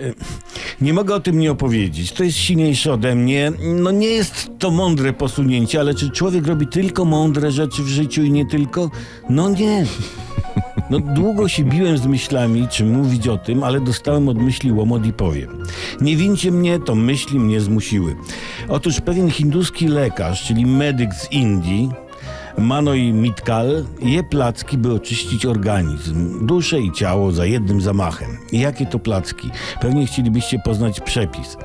Nie mogę o tym nie opowiedzieć. To jest silniejsze ode mnie. No nie jest to mądre posunięcie, ale czy człowiek robi tylko mądre rzeczy w życiu i nie tylko? No nie. No długo się biłem z myślami, czy mówić o tym, ale dostałem od myśli łomot i powiem. Nie wincie mnie, to myśli mnie zmusiły. Otóż pewien hinduski lekarz, czyli medyk z Indii, Manoj Mitkal je placki, by oczyścić organizm, duszę i ciało za jednym zamachem. I jakie to placki? Pewnie chcielibyście poznać przepis.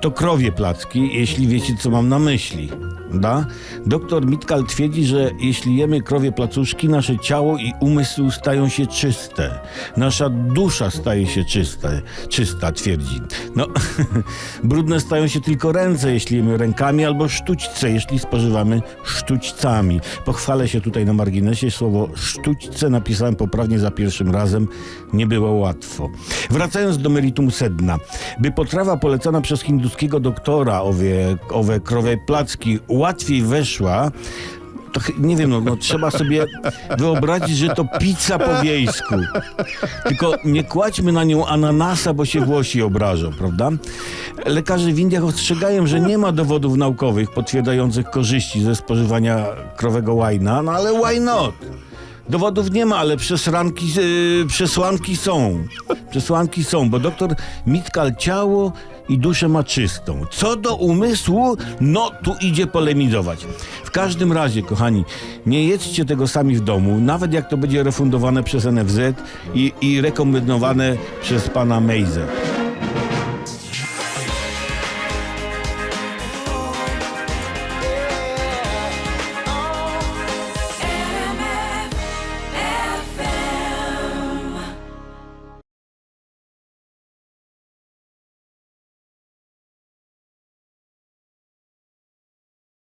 To krowie placki, jeśli wiecie, co mam na myśli. Da? Doktor Mitkal twierdzi, że jeśli jemy krowie placuszki, nasze ciało i umysł stają się czyste. Nasza dusza staje się czysta, czysta twierdzi. No, brudne stają się tylko ręce, jeśli jemy rękami, albo sztućce, jeśli spożywamy sztućcami. Pochwalę się tutaj na marginesie, słowo sztućce napisałem poprawnie za pierwszym razem. Nie było łatwo. Wracając do meritum sedna. By potrawa polecana przez hinduskiego doktora, owe, owe krowe placki, łatwiej weszła, to nie wiem, no, no trzeba sobie wyobrazić, że to pizza po wiejsku. Tylko nie kładźmy na nią ananasa, bo się Włosi obrażą, prawda? Lekarze w Indiach ostrzegają, że nie ma dowodów naukowych potwierdzających korzyści ze spożywania krowego łajna, no ale why not? Dowodów nie ma, ale przesranki, yy, przesłanki są. Przesłanki są, bo doktor Mitkal ciało i duszę ma czystą. Co do umysłu, no tu idzie polemizować. W każdym razie, kochani, nie jedzcie tego sami w domu, nawet jak to będzie refundowane przez NFZ i, i rekomendowane przez pana Mejzę.